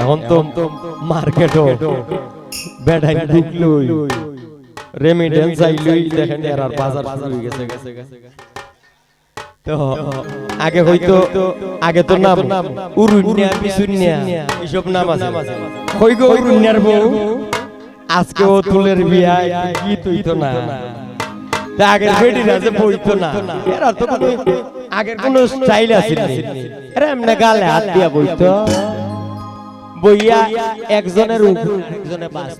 এখন তো মার্কেটও বেড়াই ঢুকলই। রেমিডেন্স আইলই দেখেন বাজার শুরু গেছে। তো আগে হয়তো আগে তো নাম উরুন্যা এসব নাম আছে। গো উরুন্যার বউ? আজকে ও তুলের বিয়া কি তুই তো না? আগের বেডির আছে বইতো না। এরা তো কোনো আগের কোনো স্টাইল আছে এরা এমনি গালে হাত দিয়া বইতো। বইয়া একজনের উপর। একজনে বাস।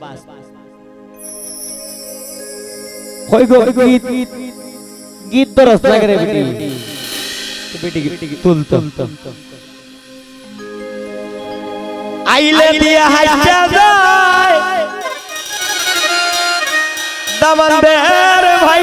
কই গো গীত? গীত তো রস লাগে রে বেটি। বেটি। তুল তুল আইলে দিয়া হাইটা যায়। দামানদের ভাই।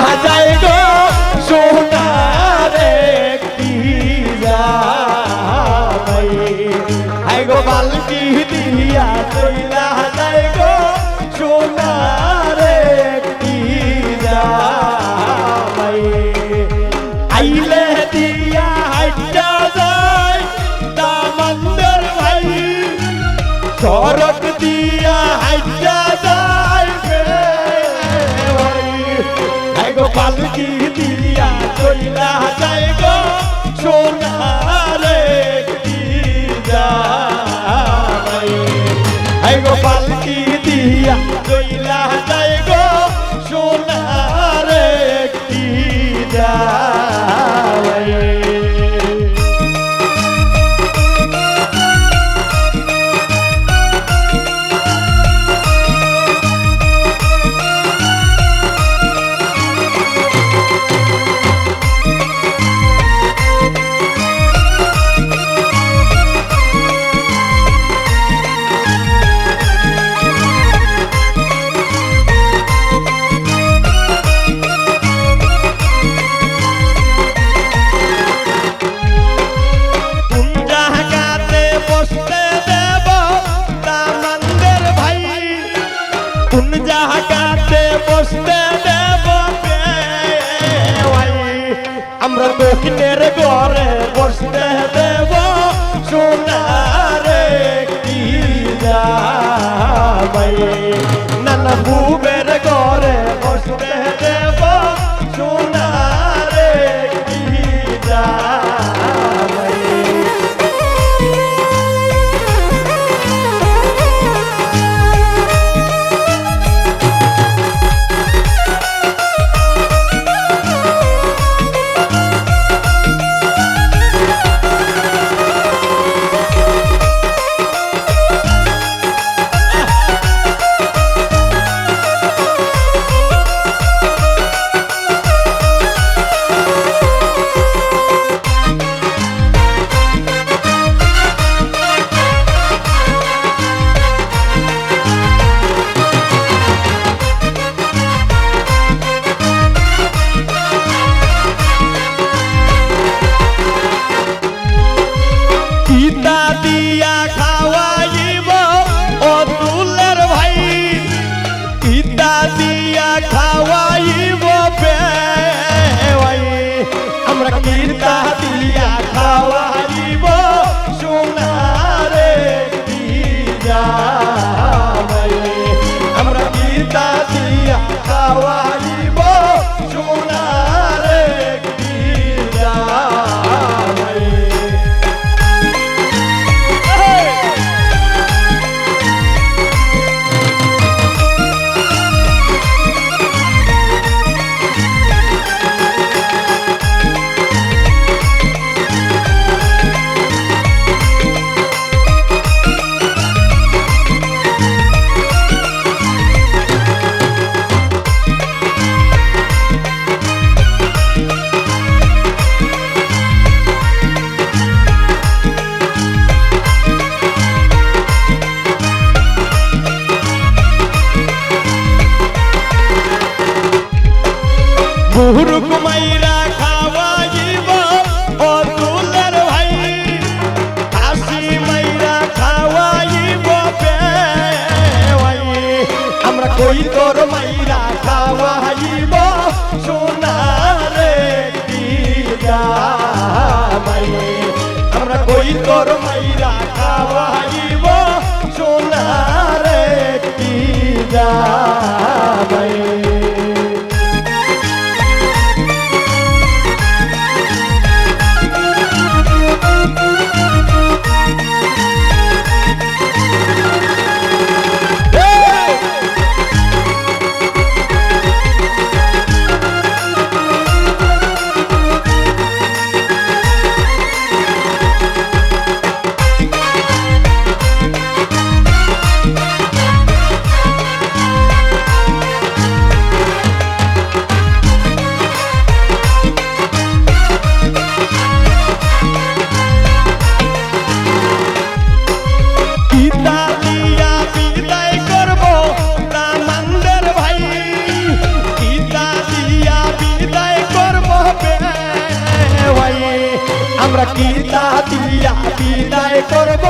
সড়ক দিয়া হাইটা যাইবে পালকি দিয়া চইলা যায় গো সোনারে আমরা দক্ষিণের ঘরে বসতে দেব সোনারে কি যাবাই নানা বুবের ওই তোর মাইরা খাওয়াইব সোনার আমরা কই তোর মাইরা খাওয়াইব সোনার টিয়া দিয়া বিদায় করব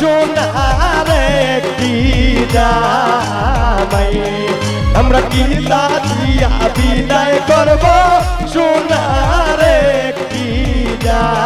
সোনার দিদামাই আমরা গীতা দিয়া বিদায় করব সোনার দিদামাই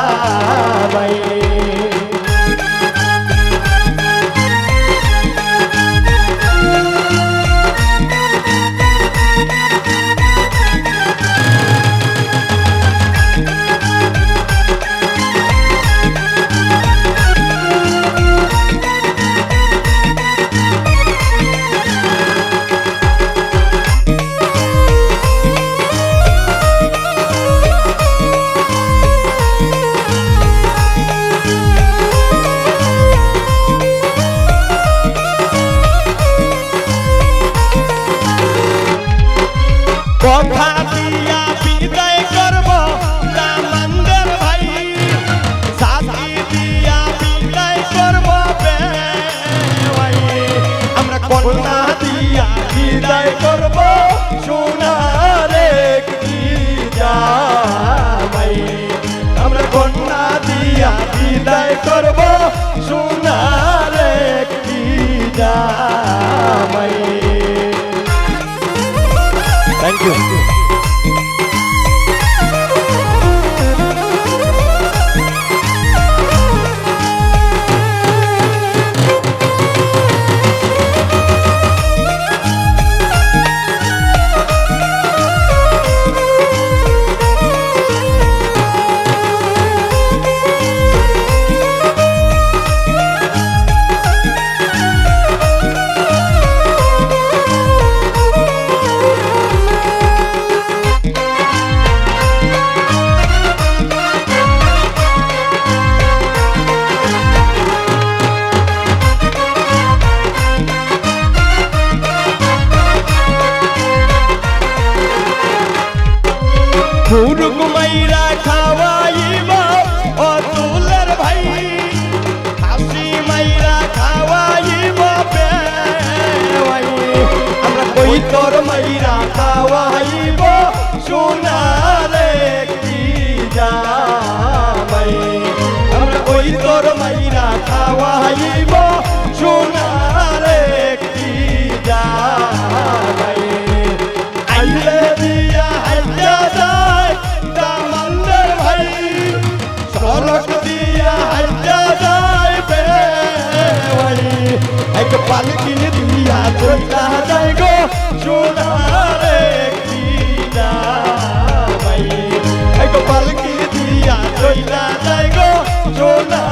Empire. Patreon. পালকিন দিয়া চইলা যাই গো সোনারে কিনা পালকিন দিয়া চইলা যাই গো সোনা